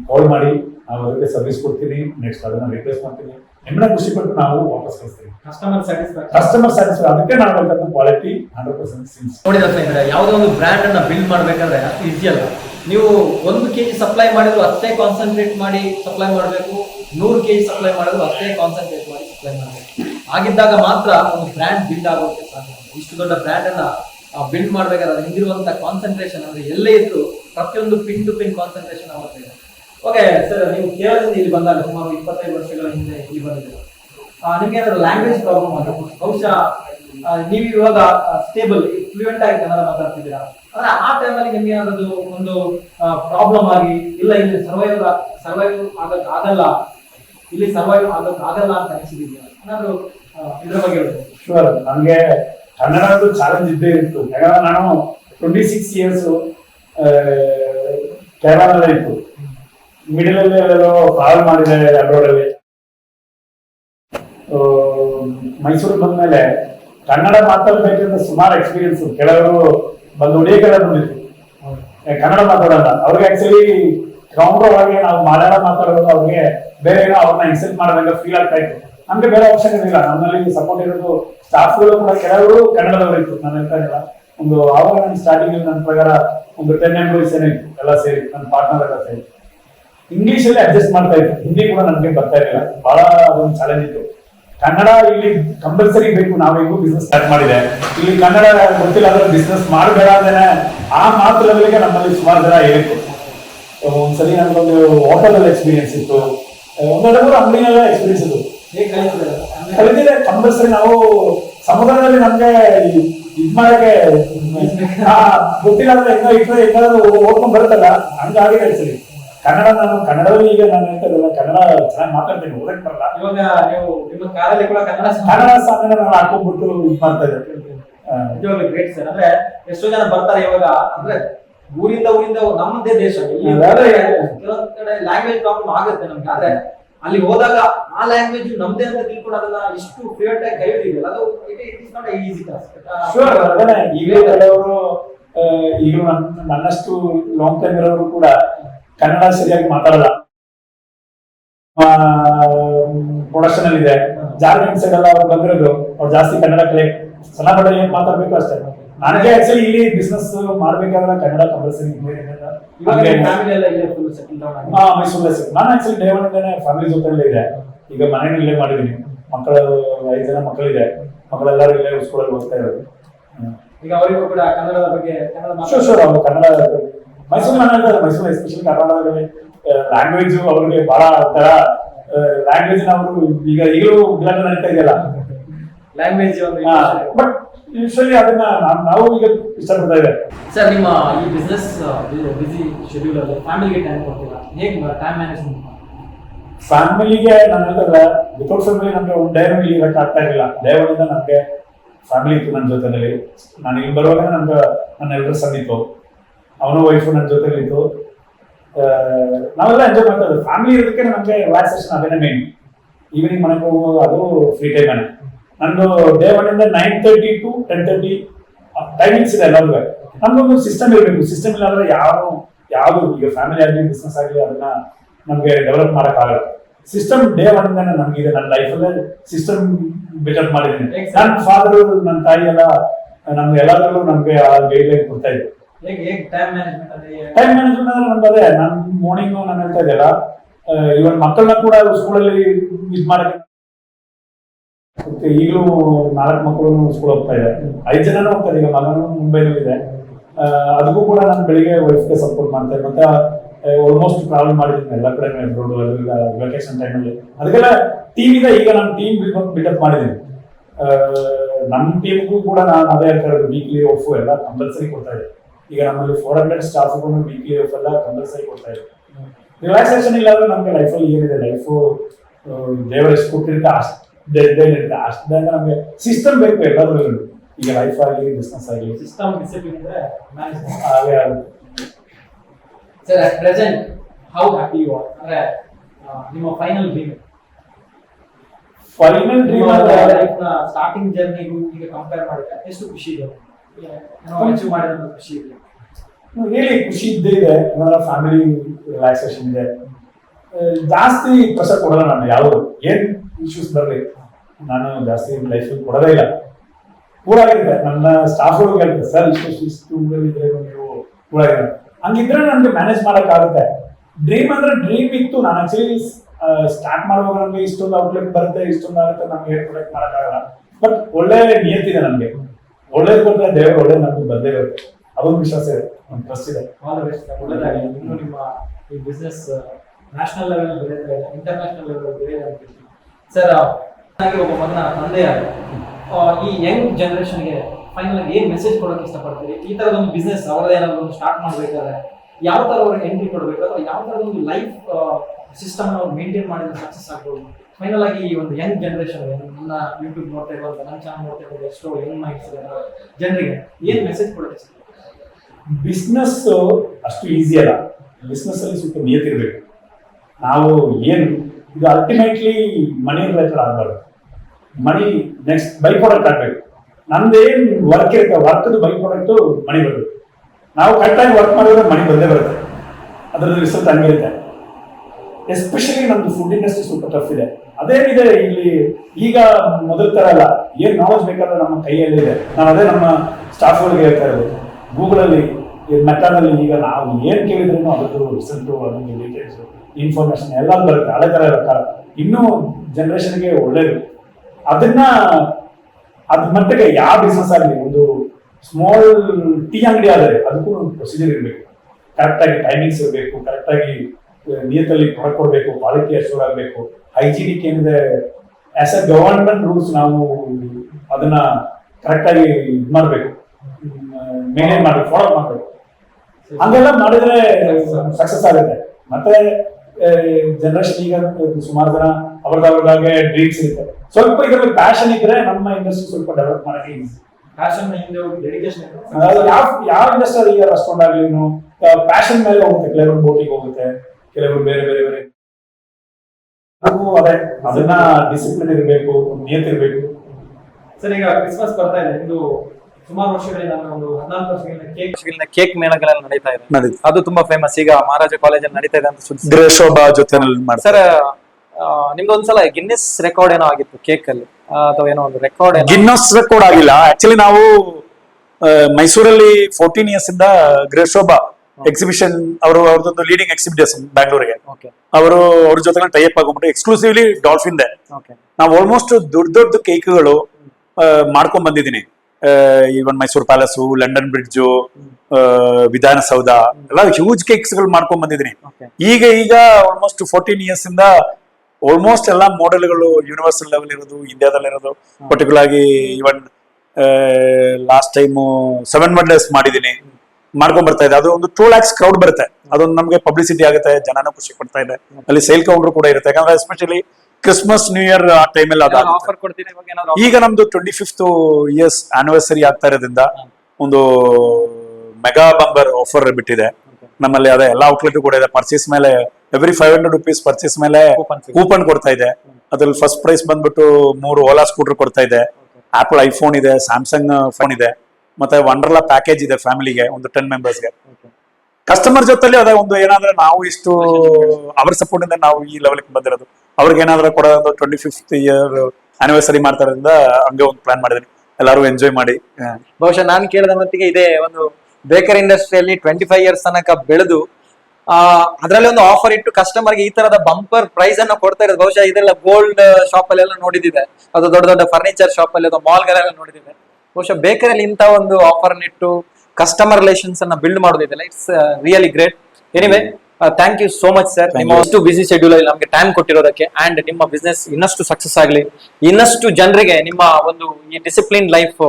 ಕಾಲ್ ಮಾಡಿ ನಾವು ಅದಕ್ಕೆ ಸರ್ವಿಸ್ ಕೊಡ್ತೀನಿ ನೆಕ್ಸ್ಟ್ ಅದನ್ನ ರಿಪ್ಲೇಸ್ ಮಾಡ್ತೀನಿ. ನಿಮ್ಮನ್ನ ಖುಷಿ ಪಟ್ಟು ನಾವು ವಾಪಸ್ ಕಳಿಸ್ತೀವಿ. ಕಸ್ಟಮರ್ ಸ್ಯಾಟಿಸ್ಫ್ಯಾಕ್ಷನ್ ಕಸ್ಟಮರ್ ಸ್ಯಾಟಿಸ್ಫೈ ಅದಕ್ಕೆ ನಾವು ಹೇಳ್ತಕ್ಕಂಥ ಕ್ವಾಲಿಟಿ ಹಂಡ್ರೆಡ್ ಪರ್ಸೆಂಟ್ ಸಿನ್ಸ್ ನೋಡಿದ ಸ್ನೇಹಿತರೆ ಯಾವುದೋ ಒಂದು ಬ್ರ್ಯಾಂಡ್ ಅನ್ನ ಬಿಲ್ಡ್ ಮಾಡಬೇಕಾದ್ರೆ ಅಷ್ಟು ಈಸಿ ಅಲ್ಲ ನೀವು ಒಂದು ಕೆ ಜಿ ಸಪ್ಲೈ ಮಾಡಿದ್ರು ಅಷ್ಟೇ ಕಾನ್ಸಂಟ್ರೇಟ್ ಮಾಡಿ ಸಪ್ಲೈ ಮಾಡಬೇಕು. ನೂರು ಕೆಜಿ ಸಪ್ಲೈ ಮಾಡಿದ್ರು ಅಷ್ಟೇ ಕಾನ್ಸಂಟ್ರೇಟ್ ಮಾಡಿ ಸಪ್ಲೈ ಮಾಡಬೇಕು. ಆಗಿದ್ದಾಗ ಮಾತ್ರ ಒಂದು ಬ್ರ್ಯಾಂಡ್ ಬಿಲ್ಡ್ ಆಗೋಕ್ಕೆ ಸಾಧ್ಯ ಇಷ್ಟು ದೊಡ್ಡ ಬ್ರ್ಯಾಂಡ್ ಅನ್ನ ಬಿಲ್ಡ್ ಮಾಡ್ಬೇಕಾದ್ರೆ ಹಿಂದಿರುವಂತ ಕಾನ್ಸಂಟ್ರೇಷನ್ ಅಂದ್ರೆ ಎಲ್ಲೇ ಇದ್ರು ಪ್ರತಿಯೊಂದು ಪಿನ್ ಟು ಪಿನ್ ಕಾನ್ಸಂಟ್ರೇಷನ್ ಆಗುತ್ತೆ. ಓಕೆ ಸರ್ ನೀವು ಕೇರಳದಿಂದ ಇಲ್ಲಿ ಬಂದಾಗ ಸುಮಾರು ಇಪ್ಪತ್ತೈದು ವರ್ಷಗಳ ಹಿಂದೆ ಇಲ್ಲಿ ಬಂದಿದ್ದೀರಾ? ನಿಮ್ಗೆ ಏನಾದ್ರು ಲ್ಯಾಂಗ್ವೇಜ್ ಪ್ರಾಬ್ಲಮ್ ಆಗ ಬಹುಶಃ ನೀವು ಇವಾಗ ಸ್ಟೇಬಲ್ ಫ್ಲೂಯೆಂಟ್ ಆಗಿ ಕನ್ನಡ ಮಾತಾಡ್ತಿದ್ದೀರಾ? ಅಂದ್ರೆ ಆ ಟೈಮಲ್ಲಿ ನಿಮ್ಗೆ ಏನಾದ್ರು ಒಂದು ಪ್ರಾಬ್ಲಮ್ ಆಗಿ, ಇಲ್ಲ ಇಲ್ಲಿ ಸರ್ವೈವ್ ಸರ್ವೈವ್ ಆಗಕ್ ಆಗಲ್ಲ, ಇಲ್ಲಿ ಸರ್ವೈವ್ ಆಗಕ್ ಆಗಲ್ಲ ಅಂತ ಅನಿಸಿದೀನಿ ಏನಾದ್ರು ಇದ್ರ ಬಗ್ಗೆ ಶೂರ್ ನನಗೆ ಕನ್ನಡದ್ದು ಚಾಲೆಂಜ್ ಇದ್ದೇ ಇತ್ತು. ಯಾಕಂದ್ರೆ ನಾನು ಟ್ವೆಂಟಿ ಸಿಕ್ಸ್ ಇಯರ್ಸ್ ಕೇರಳದಲ್ಲೇ ಇತ್ತು ಮಿಡಲ್ ಅಲ್ಲಿ ಎಲ್ಲೋ ಟ್ರಾವೆಲ್ ಮಾಡಿದ್ದಾರೆ ಅಬ್ರೋಡ್ ಅಲ್ಲಿ. ಮೈಸೂರಿಗೆ ಬಂದ್ಮೇಲೆ ಕನ್ನಡ ಮಾತಾಡ್ಬೇಕಂದ್ರೆ ಸುಮಾರು ಎಕ್ಸ್ಪೀರಿಯನ್ಸ್ ಕೆಲವರು ಬಂದು ಉಡಿಯ ಬಂದಿತ್ತು ಏ, ಕನ್ನಡ ಮಾತಾಡಲ್ಲ. ಅವ್ರಿಗೆ ಆಕ್ಚುಲಿ ಆಗಿ ನಾವು ಮಲಯಾಳ ಮಾತಾಡೋದು ಅವ್ರಿಗೆ ಬೇರೆ ಏನೋ ಅವ್ರನ್ನ ಎಕ್ಸೆಪ್ಟ್ ಮಾಡಿದಂಗೆ ಫೀಲ್ ಆಗ್ತಾ ಇತ್ತು. ನಮ್ಗೆ ಬೇರೆ ಆಪ್ಷನ್ ಇರಲಿಲ್ಲ ನಮ್ಮಲ್ಲಿ ಸಪೋರ್ಟ್ ಇರೋದು ಸ್ಟಾಫ್ಗಳು ಕೂಡ ಕೆಲವರು ಕನ್ನಡದವರು ಇತ್ತು ನಾನು ಹೇಳ್ತಾ ಇಲ್ಲ ಒಂದು ಆವಾಗ ನನ್ನ ಸ್ಟಾರ್ಟಿಂಗ್ ನನ್ನ ಪ್ರಕಾರ ಒಂದು ಟೆನ್ ಎಂಪ್ಲಾಯೀಸ್ ಏನೋ ಇತ್ತು ಎಲ್ಲ ಸೇರಿ, ನನ್ನ ಪಾರ್ಟ್ನರ್ ಎಲ್ಲ ಸೇರಿ. ಇಂಗ್ಲಿಷ್ ಅಲ್ಲಿ ಅಡ್ಜಸ್ಟ್ ಮಾಡ್ತಾ ಇತ್ತು ಹಿಂದಿ ಕೂಡ ನನಗೆ ಬರ್ತಾ ಇರಲಿಲ್ಲ. ಬಹಳ ಒಂದು ಚಾಲೆಂಜ್ ಇತ್ತು. ಕನ್ನಡ ಇಲ್ಲಿ ಕಂಪಲ್ಸರಿ ಬೇಕು. ನಾವೇಗೂ ಬಿಸ್ನೆಸ್ ಸ್ಟಾರ್ಟ್ ಮಾಡಿದೆ. ಇಲ್ಲಿ ಕನ್ನಡ ಗೊತ್ತಿಲ್ಲ ಅಂದ್ರೆ ಬಿಸ್ನೆಸ್ ಮಾಡಬೇಡ ಆ ಮಾತು ಲೆವೆಲ್ಗೆ ನಮ್ಮಲ್ಲಿ ಸುಮಾರು ಜನ ಇರಬೇಕು. ಒಂದ್ಸಲಿ ನನಗೊಂದು ಹೋಟೆಲ್ ಎಕ್ಸ್ಪೀರಿಯನ್ಸ್ ಇತ್ತು. ಒಂದೆರಡು ಅಂಗಡಿಯಲ್ಲ ಎಕ್ಸ್ಪೀರಿಯನ್ಸ್ ಇತ್ತು. ಕಲಿತಿದೆ ಕಂಪಲ್ಸರಿ ನಾವು ಸಮುದ್ರದಲ್ಲಿ ನಮ್ಗೆ ಇದ್ ಮಾಡಕ್ಕೆ ಗೊತ್ತಿಲ್ಲ ಅಂದ್ರೆ ಹೆಂಗ ಇಟ್ಟರೆ ಹೆಂಗಾದ್ರೂ ಓದ್ಕೊಂಡ್ ಬರುತ್ತಲ್ಲ ಹಂಗಾಗಿದೆ ಸರಿ. ಕನ್ನಡ ನಾನು ಕನ್ನಡದಲ್ಲಿ ಈಗ ನಾನು ಹೇಳ್ತಾ ಇದ್ದಲ್ಲ ಕನ್ನಡ ಚೆನ್ನಾಗಿ ಮಾತಾಡ್ತೀನಿ ಓದಕ್ ಬರಲ್ಲ. ಇವಾಗ ನೀವು ನಿಮ್ಮ ಕಾಲದಲ್ಲಿ ಕೂಡ ಕನ್ನಡ ಕನ್ನಡ ಸಾಂಗ್ ನಾನು ಹಾಕೊಂಡ್ಬಿಟ್ಟು ಇದ್ ಮಾಡ್ತಾ ಇದ್ದೆ. ನಿಜವಾಗ್ಲೂ ಗ್ರೇಟ್ ಸರ್ ಅಂದ್ರೆ ಎಷ್ಟೋ ಜನ ಬರ್ತಾರೆ ಇವಾಗ ಅಂದ್ರೆ ಊರಿಂದ ಊರಿಂದ ನಮ್ಮದೇ ದೇಶ. ಕೆಲವೊಂದ್ ಕಡೆ ಲ್ಯಾಂಗ್ವೇಜ್ ಪ್ರಾಬ್ಲಮ್ ಆಗುತ್ತೆ ನಮ್ಗೆ. ಆದ್ರೆ ಅಲ್ಲಿ ಹೋದಾಗ ಆ ಲ್ಯಾಂಗ್ವೇಜ್ ನಮ್ದೇ ಅಂತ ತಿಳ್ಕೊಂಡು ಅದನ್ನ ಇಷ್ಟು ಫ್ಲೂಯೆಂಟ್ ಆಗಿ ಕಲಿಯೋದಿಲ್ಲ ಅದು it is not easy sure ಈಗಲೇ ಕೆಲವರು ಈಗಲೂ ನನ್ನ ನನ್ನಷ್ಟು ಲಾಂಗ್ ಟೈಮ್ ಇರೋರು ಕೂಡ ಕನ್ನಡ ಸರಿಯಾಗಿ ಮಾತಾಡಲ್ಲ. ಪ್ರೊಡಕ್ಷನ್ ಅಲ್ಲಿ ಇದೆ. ಜಾರ್ಖಂಡ್ ಸೈಡ್ ಎಲ್ಲ ಅವ್ರು ಬಂದಿರೋದು, ಅವ್ರು ಜಾಸ್ತಿ ಕನ್ನಡ ಕಲೆ, ಸಣ್ಣ ಏನ್ ಮಾತಾಡ್ಬೇಕು ಅಷ್ಟೇ. ನನಗೆ ಆಕ್ಚುಲಿ ಇಲ್ಲಿ ಬಿಸ್ನೆಸ್ ಮಾಡ್ಬೇಕಾದ್ರೆ ಕನ್ನಡ ಕಂಪಲ್ಸರಿ ಸಿಕ್ ನಾನು ಆಕ್ಚುಲಿ ಡೇ ಒನ್ ಇಂದಾನೆ ಫ್ಯಾಮಿಲಿ ಜೊತೆಲೇ ಇದೆ. ಈಗ ಮನೇಲಿ ಇಲ್ಲೇ ಮಾಡಿದೀನಿ. ಮಕ್ಕಳು ಐದು ಜನ ಮಕ್ಕಳಿದೆ. ಮಕ್ಕಳೆಲ್ಲರೂ ಇಲ್ಲೇ ಸ್ಕೂಲಲ್ಲಿ ಓದ್ತಾ ಇರೋದು. ಈಗ ಅವರಿಗೂ ಕೂಡ ಕನ್ನಡದ ಬಗ್ಗೆ ಶೋರ್ ಅವರು ಕನ್ನಡ ಮೈಸೂರು ನಾನು ಮೈಸೂರು ಎಸ್ಪೆಷಲಿ ಕರ್ನಾಟಕದಲ್ಲಿ ಲ್ಯಾಂಗ್ವೇಜ್ ಅವರಿಗೆ ಬಹಳ ತರ ಲ್ಯಾಂಗ್ವೇಜ್ ಅವರು ಈಗ ಈಗಲೂ ಉದ್ಘಾಟನೆ ನಡೀತಾ ಇದೆಯಲ್ಲ. ಲ್ಯಾಂಗ್ವೇಜ್ ಬಟ್ ಯೂಶಲಿ ಅದನ್ನ ನಾವು ಈಗ ಇಷ್ಟಪಡ್ತಾ ಇದ್ದಾರೆ ಸರ್ ನಿಮ್ಮ ಈ ಬಿಸ್ನೆಸ್ ಬಿಸಿ ಶೆಡ್ಯೂಲ್ ಅಲ್ಲಿ ಫ್ಯಾಮಿಲಿಗೆ ಟೈಮ್ ಕೊಡ್ತೀರಾ? ಹೇಗೆ ಟೈಮ್ ಮ್ಯಾನೇಜ್ಮೆಂಟ್ ಫ್ಯಾಮಿಲಿಗೆ ನಾನು ಹೇಳಿದ್ರೆ ವಿತೌಟ್ ಫ್ಯಾಮಿಲಿ ನಮಗೆ ಒಂದು ಡೇ ಇರಕ್ಕೆ ಆಗ್ತಾ ಇರಲಿಲ್ಲ. ದೇವರಿಂದ ನಮಗೆ ಫ್ಯಾಮಿಲಿ ಇತ್ತು ನನ್ನ ಜೊತೆನಲ್ಲಿ ನಾನು ಇಲ್ಲಿ ಬರುವಾಗ ನಮ್ಗೆ ನನ್ನ ಎಲ್ಲರ ಸನ್ ಇತ್ತು. ಅವನು ವೈಫು ನನ್ನ ಜೊತೆಲಿ ಇತ್ತು. ನಾವೆಲ್ಲ ಎಂಜಾಯ್ ಮಾಡ್ತಾ ಇದ್ವಿ ಫ್ಯಾಮಿಲಿ ಇರೋದಕ್ಕೆ ನಮಗೆ ರಿಲ್ಯಾಕ್ಸೇಷನ್ ಅದೇನೇ ಮೇನ್ ಈವ್ನಿಂಗ್ ಮನೆಗೆ ಹೋಗುವಾಗ ಅದು ಫ್ರೀ ಟೈಮ್ ಅನೇ ನಂದು ಡೇ ಒನ್ ಇಂದ nine thirty to ten thirty timings ಇದೆ ಎಲ್ಲರಿಗೂ ನಮ್ಗೊಂದು ಸಿಸ್ಟಮ್ ಇರಬೇಕು. ಸಿಸ್ಟಮ್ ಇಲ್ಲ ಅಂದ್ರೆ ಯಾರು ಯಾವುದು ಈಗ ಫ್ಯಾಮಿಲಿ ಆಗಲಿ ಬಿಸ್ನೆಸ್ ಆಗಲಿ ಅದನ್ನ ನಮಗೆ ಡೆವಲಪ್ ಮಾಡೋಕ್ಕಾಗಲ್ಲ ಸಿಸ್ಟಮ್ ಡೇ ಒನ್ ಇಂದ ಇದೆ ನನ್ನ ಲೈಫಲ್ಲೇ ಸಿಸ್ಟಮ್ ಬಿಲ್ಡಪ್ ಮಾಡಿದ್ದೀನಿ. ನನ್ನ ಫಾದರ್ ನನ್ನ ತಾಯಿ ಎಲ್ಲ ನಮ್ಗೆ ಎಲ್ಲಾದ್ರೂ ನಮ್ಗೆ ಆ ಗೈಡ್ ಲೈನ್ ಕೊಡ್ತಾ ಇದ್ರು. ಟೈಮ್ ಮ್ಯಾನೇಜ್ಮೆಂಟ್ ಅಂದ್ರೆ ನಮ್ಗೆ ಅದೇ ನಾನು ಮಾರ್ನಿಂಗ್ ನಾನು ಹೇಳ್ತಾ ಇದೆಯಲ್ಲ ಇವನ್ ಮಕ್ಕಳನ್ನ ಕೂಡ ಸ್ಕೂಲಲ್ಲಿ ಇದ್ ಮಾಡಕ್ಕೆ ಮತ್ತೆ ಈಗಲೂ ನಾಲ್ಕು ಮಕ್ಕಳು ಸ್ಕೂಲ್ ಹೋಗ್ತಾ ಇದೆ. ಐದು ಜನನೂ ಹೋಗ್ತಾರೆ ಈಗ ಮಗನೂ ಮುಂಬೈನಲ್ಲಿ ಇದೆ. ಅದಕ್ಕೂ ಕೂಡ ನಾನು ಬೆಳಿಗ್ಗೆ ವೈಫ್ಗೆ ಸಪೋರ್ಟ್ ಮಾಡ್ತೇನೆ. ಮತ್ತೆ ಆಲ್ಮೋಸ್ಟ್ ಟ್ರಾವೆಲ್ ಮಾಡಿದ್ದೀನಿ ಎಲ್ಲ ಕಡೆ ಅಬ್ರೋಡ್ ವೆಕೇಶನ್ ಟೈಮಲ್ಲಿ ಅದಕ್ಕೆಲ್ಲ ಟೀಮ್ ಇದೆ, ಈಗ ನಾನು ಟೀಮ್ ಬಿಲ್ಡಪ್ ಮಾಡಿದ್ದೀನಿ. ನಮ್ಮ ಟೀಮ್ಗೂ ಕೂಡ ನಾನು ಅದೇ ಇರೋದು ವೀಕ್ಲಿ ಆಫ್ ಎಲ್ಲ ಕಂಪಲ್ಸರಿ ಕೊಡ್ತಾ ಇದೆ. ಈಗ ನಮ್ಮಲ್ಲಿ ಫೋರ್ ಹಂಡ್ರೆಡ್ ಸ್ಟಾಫ್ಗೂ ವೀಕ್ಲಿ ಆಫ್ ಎಲ್ಲ ಕಂಪಲ್ಸರಿ ಕೊಡ್ತಾ ಇದೆ. ರಿಲ್ಯಾಕ್ಸೇಷನ್ ಇಲ್ಲ ಅಂದ್ರೆ ನಮಗೆ ಲೈಫಲ್ಲಿ ಏನಿದೆ? ಲೈಫು ದೇವರ ಎಷ್ಟು ಅಷ್ಟು ಇರುತ್ತೆ ಅಷ್ಟಿದ್ದಾಗ ನಮಗೆ ಸಿಸ್ಟಮ್ ಬೇಕು ಎಲ್ಲಾದ್ರೂ ಈಗ ಲೈಫ್ ಆಗಲಿ ಬಿಸ್ನೆಸ್ ಆಗಲಿ. ಸಿಸ್ಟಮ್ ಡಿಸಿಪ್ಲಿನ್ ಅಂದ್ರೆ ಮ್ಯಾನೇಜ್ಮೆಂಟ್ ಹಾಗೆ ಆಗುತ್ತೆ. Sir at present how happy you are ಅಂದ್ರೆ ನಿಮ್ಮ ಫೈನಲ್ ಡ್ರೀಮ್ ಫೈನಲ್ ಡ್ರೀಮ್ ಲೈಫ್ನ ಸ್ಟಾರ್ಟಿಂಗ್ ಜರ್ನಿಗೂ ಈಗ ಕಂಪೇರ್ ಮಾಡಿದ್ರೆ ಎಷ್ಟು ಖುಷಿ ಇದೆ? ಅಚೀವ್ ಮಾಡಿದ ಖುಷಿ ಇದೆ. ಹೇಳಿ ಖುಷಿ ಇದ್ದೇ ಇದೆ. ನನ್ನ ಫ್ಯಾಮಿಲಿ ರಿಲ್ಯಾಕ್ಸೇಷನ್ ಇದೆ. ಜಾಸ್ತಿ ಪ್ರೆಷರ್ ಕೊಡಲ್ಲ ನಾನು ಯಾವ ಏನ್ ಇಶ್ಯೂಸ್ ಬರಲಿ? ನಾನು ಜಾಸ್ತಿ ಲೈಫ್ ಕೊಡೋದೇ ಇಲ್ಲ. ಕೂಡಾಗಿರುತ್ತೆ ನನ್ನ ಸ್ಟಾಫ್ ಹೇಳ್ತಾರೆ ಸರ್ ಇಷ್ಟು ಇಷ್ಟು ಇದ್ರೆ ನೀವು ಕೂಡಾಗಿರುತ್ತೆ ಹಂಗಿದ್ರೆ ನನಗೆ ಮ್ಯಾನೇಜ್ ಮಾಡೋಕ್ಕಾಗುತ್ತೆ. ಡ್ರೀಮ್ ಅಂದ್ರೆ ಡ್ರೀಮ್ ಇತ್ತು. ನಾನು ಆಕ್ಚುಲಿ ಸ್ಟಾರ್ಟ್ ಮಾಡುವಾಗ ನಮಗೆ ಇಷ್ಟೊಂದು ಔಟ್ಲೆಟ್ ಬರುತ್ತೆ, ಇಷ್ಟೊಂದು ಆಗುತ್ತೆ ನಮ್ಗೆ ಹೇಳ್ಕೊಡಕ್ಕೆ ಮಾಡೋಕ್ಕಾಗಲ್ಲ. ಬಟ್ ಒಳ್ಳೆ ನಿಯತ್ತಿದೆ ನಮಗೆ ಒಳ್ಳೇದು ಕೊಟ್ಟರೆ ದೇವರು, ಒಳ್ಳೇದು ನಮ್ಗೆ ಬಂದೇ ಇರುತ್ತೆ ಅದೊಂದು ವಿಶ್ವಾಸ ಇದೆ. ಒಂದು ಟ್ರಸ್ಟ್ ಇದೆ. ಬೆಸ್ಟ್ ಇನ್ನು ನಿಮ್ಮ ಈ ಬಿಸ್ನೆಸ್ ನ್ಯಾಷನಲ್ ಲೆವೆಲ್ ಬೆಳೆದ್ರೆ ಇಂಟರ್ನ್ಯಾಷನಲ್ ಲೆವೆಲ್ ಇದೆ ಸರ್ ಒಬ್ಬ ಮಗನ ತಂದೆಯಾಗಿ ಈ ಯಂಗ್ ಜನರೇಷನ್ಗೆ ಫೈನಲ್ ಆಗಿ ಏನ್ ಮೆಸೇಜ್ ಕೊಡೋಕೆ ಇಷ್ಟಪಡ್ತೀರಿ? ಈ ತರದ ಒಂದು ಬಿಸ್ನೆಸ್ ಅವರದೇ ಏನಾದ್ರು ಸ್ಟಾರ್ಟ್ ಮಾಡ್ಬೇಕಾದ್ರೆ ಯಾವ ತರ ಅವ್ರಿಗೆ ಎಂಟ್ರಿ ಕೊಡಬೇಕು ಅಥವಾ ಯಾವ ತರದ ಒಂದು ಲೈಫ್ ಸಿಸ್ಟಮ್ ಅವ್ರು ಮೇಂಟೈನ್ ಮಾಡಿದ್ರೆ ಸಕ್ಸಸ್ ಆಗ್ಬೋದು? ಫೈನಲ್ ಆಗಿ ಈ ಒಂದು ಯಂಗ್ ಜನರೇಷನ್ ನನ್ನ ಯೂಟ್ಯೂಬ್ ನೋಡ್ತಾ ಇರುವಂತ, ನನ್ನ ಚಾನಲ್ ನೋಡ್ತಾ ಇರೋದು ಎಷ್ಟೋ ಯಂಗ್ ಮೈಂಡ್ಸ್ ಜನರಿಗೆ ಏನ್ ಮೆಸೇಜ್ ಕೊಡೋಕೆ ಬಿಸ್ನೆಸ್ ಅಷ್ಟು ಈಸಿ ಅಲ್ಲ. ಬಿಸ್ನೆಸ್ ಅಲ್ಲಿ ಸ್ವಲ್ಪ ನಿಯತಿರ್ಬೇಕು ನಾವು ಏನು ಇದು ಅಲ್ಟಿಮೇಟ್ಲಿ ಮನಿ ರಿಲೇಟೆಡ್ ಆಗಬಾರ್ದು? ಮನಿ ನೆಕ್ಸ್ಟ್ ಬೈ ಪ್ರಾಡಕ್ಟ್ ಆಗಬೇಕು. ನಮ್ದೇನ್ ವರ್ಕ್ ಇರುತ್ತೆ ವರ್ಕ್ದು ಬೈ ಪ್ರಾಡಕ್ಟ್ ಮನಿ ಬರುತ್ತೆ. ನಾವು ಕರೆಕ್ಟಾಗಿ ವರ್ಕ್ ಮಾಡಿದ್ರೆ ಮನಿ ಬಂದೇ ಬರುತ್ತೆ. ಅದರದ್ದು ರಿಸಲ್ಟ್ ಹಂಗಿರುತ್ತೆ. ಎಸ್ಪೆಷಲಿ ನಮ್ದು ಫುಡ್ ಇಂಡಸ್ಟ್ರಿ ಸ್ವಲ್ಪ ಟಫ್ ಇದೆ. ಅದೇನಿದೆ ಇಲ್ಲಿ, ಈಗ ಮೊದಲ ತರ ಅಲ್ಲ. ಏನ್ ನಾಲೆಜ್ ಬೇಕಾದ್ರೆ ನಮ್ಮ ಕೈಯಲ್ಲಿದೆ ನಾನು ಅದೇ ನಮ್ಮ ಸ್ಟಾಫ್ಗಳಿಗೆ ಹೇಳ್ತಾ ಇರೋದು. ಗೂಗಲಲ್ಲಿ ಮೆಟಾನಲ್ಲಿ ಈಗ ನಾವು ಏನು ಕೇಳಿದ್ರು ಅದರದ್ದು ರಿಸಲ್ಟು ಅದಕ್ಕೆ ಡೀಟೇಲ್ಸ್ ಇನ್ಫಾರ್ಮೇಶನ್ ಎಲ್ಲ ಬರುತ್ತೆ, ಹಳೆ ಥರ ಇರೋ ಇನ್ನೂ ಜನ್ರೇಷನ್ಗೆ ಒಳ್ಳೇದು. ಅದನ್ನ ಅದ್ ಮಟ್ಟಿಗೆ ಯಾವ ಬಿಸ್ನೆಸ್ ಆಗಲಿ, ಒಂದು ಸ್ಮಾಲ್ ಟೀ ಅಂಗಡಿ ಆದರೆ ಅದಕ್ಕೂ ಒಂದು ಪ್ರೊಸೀಜರ್ ಇರಬೇಕು. ಕರೆಕ್ಟಾಗಿ ಟೈಮಿಂಗ್ಸ್ ಇರಬೇಕು ಕರೆಕ್ಟಾಗಿ ನಿಯತಲ್ಲಿ ಪ್ರಾಡಕ್ಟ್ ಕೊಡಬೇಕು ಕ್ವಾಲಿಟಿ ಅಶ್ಯೂರ್ ಆಗಬೇಕು. ಹೈಜಿನಿಕ್ ಏನಿದೆ ಆಸ್ ಅ ಗವರ್ಮೆಂಟ್ ರೂಲ್ಸ್ ನಾವು ಅದನ್ನ ಕರೆಕ್ಟಾಗಿ ಇದು ಮಾಡಬೇಕು. ಮೇಂಟೈನ್ ಮಾಡಬೇಕು ಫಾಲೋ ಮಾಡಬೇಕು. ಹಂಗೆಲ್ಲ ಮಾಡಿದ್ರೆ ಸಕ್ಸಸ್ ಆಗುತ್ತೆ. ಮತ್ತೆ ಜನರೇಷನ್ ಈಗ ಸುಮಾರು ಜನ ಅವ್ರದ್ದಾಗೆ ಡ್ರೀಮ್ಸ್ ಇರುತ್ತೆ. ಸ್ವಲ್ಪ ಇದರಲ್ಲಿ ಪ್ಯಾಷನ್ ಇದ್ರೆ ನಮ್ಮ ಇಂಡಸ್ಟ್ರಿ ಸ್ವಲ್ಪ ಡೆವಲಪ್ ಮಾಡಕ್ಕೆ ಪ್ಯಾಷನ್ ಯಾವ ಯಾವ ಇಂಡಸ್ಟ್ರಿ ಈಗ ರೆಸ್ಪಾಂಡ್ ಆಗಲಿ ಏನು ಪ್ಯಾಷನ್ ಮೇಲೆ ಹೋಗುತ್ತೆ. ಕೆಲವರು ಬೋಟಿಗೆ ಹೋಗುತ್ತೆ ಕೆಲವರು ಬೇರೆ ಬೇರೆ ಬೇರೆ. ಅದೇ ಅದನ್ನ ಡಿಸಿಪ್ಲಿನ್ ಇರಬೇಕು ನಿಯತ್ ಇರಬೇಕು ಸರ್ ಈಗ ಕ್ರಿಸ್ಮಸ್ ಬರ್ತಾ ಇದೆ. ಇದು ಸುಮಾರು ವರ್ಷಗಳಿಂದ ಒಂದು ಹದಿನಾಲ್ಕು ವರ್ಷಗಳಿಂದ ಕೇಕ್ ಕೇಕ್ ಮೇಳಗಳೆಲ್ಲ ನಡೀತಾ ಇದೆ. ಅದು ತುಂಬಾ ಫೇಮಸ್ ಈಗ ಮಹಾರಾಜ ಕಾಲೇಜಲ್ಲಿ ನಡೀತಾ ಇದೆ ಅಂತ ಸುದ್ದಿ ಗೃಹಶೋಭಾ ಜೊತೆನಲ್ಲಿ ಮಾಡ್ತಾರೆ. ಸರ್ ನಿಮ್ದೊಂದ್ಸಲ ಗಿನ್ನಿಸ್ ರೆಕಾರ್ಡ್ ಏನೋ ಆಗಿತ್ತು ಕೇಕ್ ಅಲ್ಲಿ. ಅಥವಾ ಏನೋ ಒಂದು ರೆಕಾರ್ಡ್ ಗಿನ್ನಸ್ ರೆಕಾರ್ಡ್ ಆಗಿಲ್ಲ. ಆಕ್ಚುಲಿ ನಾವು ಮೈಸೂರಲ್ಲಿ ಫೋರ್ಟೀನ್ ಇಯರ್ಸ್ ಇಂದ ಗೃಹಶೋಭಾ ಎಕ್ಸಿಬಿಷನ್ ಅವರು ಅವ್ರದ್ದು ಲೀಡಿಂಗ್ ಎಕ್ಸಿಬಿಷನ್ ಬ್ಯಾಂಗ್ಳೂರಿಗೆ ಓಕೆ ಅವರು ಅವ್ರ ಜೊತೆ ಟೈಪ್ ಆಗ್ಬಿಟ್ಟು ಎಕ್ಸ್ಕ್ಲೂಸಿವ್ಲಿ ಡಾಲ್ಫಿನ್ ದೇ. ಓಕೆ ನಾವು ಆಲ್ಮೋಸ್ಟ್ ದೊಡ್ಡ ದೊಡ್ಡ ಕೇಕ್ಗಳು ಮಾಡ್ಕೊಂಡ್ ಬಂದಿದ್ದೀನಿ. Even Mysore palace London bridge Vidhana Soudha ಎಲ್ಲ ಹ್ಯೂಜ್ ಕೇಕ್ಸ್ಗಳು ಮಾಡ್ಕೊಂಡ್ ಬಂದಿದ್ದೀನಿ. ಈಗ ಈಗ ಆಲ್ಮೋಸ್ಟ್ ಫೋರ್ಟೀನ್ ಇಯರ್ಸ್ ಇಂದ ಆಲ್ಮೋಸ್ಟ್ ಎಲ್ಲಾ ಮಾಡೆಲ್ಗಳು ಯೂನಿವರ್ಸಲ್ ಲೆವೆಲ್ ಇರೋದು ಇಂಡಿಯಾದಲ್ಲಿ ಇರೋದು. ಪರ್ಟಿಕ್ಯುಲರ್ ಆಗಿ even last time seven Mondays ಮಾಡಿದ್ದೀನಿ. ಮಾಡ್ಕೊಂಡ್ ಬರ್ತಾ ಇದೆ. ಅದು ಒಂದು ಟೂ ಲ್ಯಾಕ್ಸ್ ಕ್ರೌಡ್ ಬರುತ್ತೆ. ಅದೊಂದು ನಮಗೆ ಪಬ್ಲಿಸಿಟಿ ಆಗುತ್ತೆ ಜನನೂ ಖುಷಿ ಪಡ್ತಾ ಇದೆ. ಅಲ್ಲಿ ಸೇಲ್ ಕೌಂಟರ್ ಕೂಡ ಇರುತ್ತೆ. ಯಾಕಂದ್ರೆ ಎಸ್ಪೆಷಲಿ ಕ್ರಿಸ್ಮಸ್ ನ್ಯೂ ಇಯರ್ ಆ ಟೈಮಲ್ಲಿ ಅಲ್ಲಿ ಆಗುತ್ತೆ. ಆಫರ್ ಕೊಡ್ತೀನಿ ಇವಾಗ ಏನಾದ್ರು ಈಗ ನಮ್ದು ಟ್ವೆಂಟಿ ಫಿಫ್ತ್ ಇಯರ್ಸ್ ಆನಿವರ್ಸರಿ ಆಗ್ತಾ ಇರೋದ್ರಿಂದ ಒಂದು ಮೆಗಾ ಬಂಬರ್ ಆಫರ್ ಬಿಟ್ಟಿದೆ. ನಮ್ಮಲ್ಲಿ ಅದೇ ಎಲ್ಲಾ ಔಟ್ಲೆಟ್ ಕೂಡ ಇದೆ. ಪರ್ಚೇಸ್ ಮೇಲೆ every five hundred rupees purchase ಮೇಲೆ ಕೂಪನ್ ಕೊಡ್ತಾ ಇದೆ. ಅದ್ರಲ್ಲಿ ಫಸ್ಟ್ ಪ್ರೈಸ್ ಬಂದ್ಬಿಟ್ಟು ಮೂರು ಓಲಾ ಸ್ಕೂಟರ್ ಕೊಡ್ತಾ ಇದೆ. ಆಪಲ್ ಐಫೋನ್ ಇದೆ ಸ್ಯಾಮ್ಸಂಗ್ ಫೋನ್ ಇದೆ. ಮತ್ತೆ ವಂಡರ್ಲಾ ಪ್ಯಾಕೇಜ್ ಇದೆ ಫ್ಯಾಮಿಲಿಗೆ ಒಂದು ಟೆನ್ ಮೆಂಬರ್ಸ್ಗೆ. ಕಸ್ಟಮರ್ ಜೊತೆಲಿ ಅದೇ ಒಂದು ಏನಾದ್ರೆ ನಾವು ಇಷ್ಟು ಅವರ್ ಸಪೋರ್ಟ್ ಇಂದ ನಾವು ಈ ಲೆವೆಲ್ಗೆ ಬಂದಿರೋದು. ಅವ್ರಿಗೆ ಏನಾದ್ರೂ ಕೊಡೋದು ಟ್ವೆಂಟಿ ಫಿಫ್ತ್ ಇಯರ್ ಆನಿವರ್ಸರಿ ಮಾಡ್ತಾರಿಂದ ಹಂಗೆ ಒಂದು ಪ್ಲಾನ್ ಮಾಡಿದ್ರಿ ಎಲ್ಲರೂ ಎಂಜಾಯ್ ಮಾಡಿ. ಬಹುಶಃ ನಾನು ಕೇಳಿದ ಮತ್ತಿಗೆ ಇದೇ ಒಂದು ಬೇಕರಿ ಇಂಡಸ್ಟ್ರಿಯಲ್ಲಿ ಟ್ವೆಂಟಿ ಫೈವ್ ಇಯರ್ಸ್ ತನಕ ಬೆಳೆದು ಅದರಲ್ಲಿ ಒಂದು ಆಫರ್ ಇಟ್ಟು ಕಸ್ಟಮರ್ಗೆ ಈ ತರದ ಬಂಪರ್ ಪ್ರೈಸ್ ಅನ್ನ ಕೊಡ್ತಾ ಇರೋದು. ಬಹುಶಃ ಇದೆಲ್ಲ ಗೋಲ್ಡ್ ಶಾಪ್ ಅಲ್ಲೆಲ್ಲ ನೋಡಿದಿದೆ. ಅದು ದೊಡ್ಡ ದೊಡ್ಡ ಫರ್ನಿಚರ್ ಶಾಪ್ ಅಲ್ಲಿ ಅಥವಾ ಮಾಲ್ಗಳೆಲ್ಲ ನೋಡಿದಿದೆ. ಬಹುಶಃ ಬೇಕರಿಯಲ್ಲಿ ಇಂಥ ಒಂದು ಆಫರ್ ಇಟ್ಟು ಕಸ್ಟಮರ್ ರಿಲೇಷನ್ಸ್ ಅನ್ನ build ಮಾಡೋದಿದೆಲ್ಲ it's really great anyway thank you so much sir ನಿಮ್ಮ ಅಷ್ಟು ಬಿಸಿ ಶೆಡ್ಯೂಲ್ ಅಲ್ಲಿ ನಮಗೆ ಟೈಮ್ ಕೊಟ್ಟಿರೋದಕ್ಕೆ ಅಂಡ್ ನಿಮ್ಮ ಬಿಸ್ನೆಸ್ ಇನ್ನಷ್ಟು ಸಕ್ಸಸ್ ಆಗಲಿ ಇನ್ನಷ್ಟು ಜನರಿಗೆ ನಿಮ್ಮ ಒಂದು ಈ ಡಿಸಿಪ್ಲಿನ್ ಲೈಫ್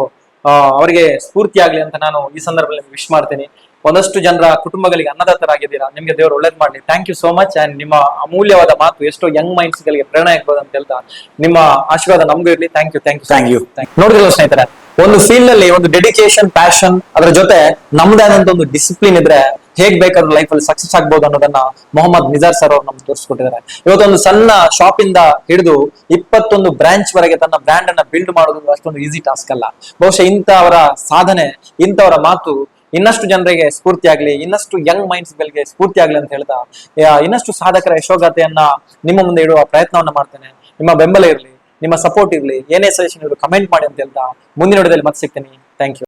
ಅವರಿಗೆ ಸ್ಫೂರ್ತಿ ಆಗಲಿ ಅಂತ ನಾನು ಈ ಸಂದರ್ಭದಲ್ಲಿ ವಿಶ್ ಮಾಡ್ತೀನಿ. ಒಂದಷ್ಟು ಜನರ ಕುಟುಂಬಗಳಿಗೆ ಅನ್ನದಾತರಾಗಿದ್ದೀರಾ ನಿಮಗೆ ದೇವರು ಒಳ್ಳೇದು ಮಾಡಲಿ. Thank you so much and ನಿಮ್ಮ ಅಮೂಲ್ಯವಾದ ಮಾತು ಎಷ್ಟೋ ಯಂಗ್ ಮೈಂಡ್ಸ್ ಗಳಿಗೆ ಪ್ರೇರಣೆ ಆಗ್ಬೋದು ಅಂತ ಹೇಳ್ತಾ ನಿಮ್ಮ ಆಶೀರ್ವಾದ ನಮಗೂ ಇರಲಿ. Thank you thank you thank you ನೋಡಿದ್ರಲ್ಲ ಸ್ನೇಹಿತರೆ? ಒಂದು ಫೀಲ್ಡ್ ಅಲ್ಲಿ ಒಂದು ಡೆಡಿಕೇಶನ್ ಪ್ಯಾಷನ್ ಅದರ ಜೊತೆ ನಮ್ದೇ ಆದಂತ ಒಂದು ಡಿಸಿಪ್ಲಿನ್ ಇದ್ರೆ ಹೇಗ್ ಬೇಕಾದ್ರೂ ಲೈಫ್ ಅಲ್ಲಿ ಸಕ್ಸಸ್ ಆಗ್ಬೋದು ಅನ್ನೋದನ್ನ ಮೊಹಮ್ಮದ್ ನಿಜಾರ್ ಸರ್ ಅವ್ರು ನಮ್ಗೆ ತೋರಿಸ್ಕೊಟ್ಟಿದ್ದಾರೆ. ಇವತ್ತೊಂದು ಸಣ್ಣ ಶಾಪ್ ಇಂದ ಹಿಡಿದು ಇಪ್ಪತ್ತೊಂದು ಬ್ರಾಂಚ್ ವರೆಗೆ ತನ್ನ ಬ್ರ್ಯಾಂಡ್ ಅನ್ನ ಬಿಲ್ಡ್ ಮಾಡೋದು ಅಷ್ಟೊಂದು ಈಸಿ ಟಾಸ್ಕ್ ಅಲ್ಲ. ಬಹುಶಃ ಇಂಥವರ ಸಾಧನೆ, ಇಂಥವರ ಮಾತು ಇನ್ನಷ್ಟು ಜನರಿಗೆ ಸ್ಫೂರ್ತಿ ಆಗ್ಲಿ, ಇನ್ನಷ್ಟು ಯಂಗ್ ಮೈಂಡ್ಸ್ ಗಳಿಗೆ ಸ್ಫೂರ್ತಿ ಆಗ್ಲಿ ಅಂತ ಹೇಳ್ತಾ ಇನ್ನಷ್ಟು ಸಾಧಕರ ಯಶೋಗಾಥೆಯನ್ನ ನಿಮ್ಮ ಮುಂದೆ ಇಡುವ ಪ್ರಯತ್ನವನ್ನ ಮಾಡ್ತೇನೆ. ನಿಮ್ಮ ಬೆಂಬಲ ಇರಲಿ. ನಿಮ್ಮ ಸಪೋರ್ಟ್ ಇರಲಿ. ಏನೇ ಸಜೆಷನ್ ಇರಲಿ ಕಮೆಂಟ್ ಮಾಡಿ ಅಂತ ಹೇಳ್ತಾ ಮುಂದಿನ ವಿಡಿಯೋದಲ್ಲಿ ಮತ್ತೆ ಸಿಗ್ತೀನಿ. Thank you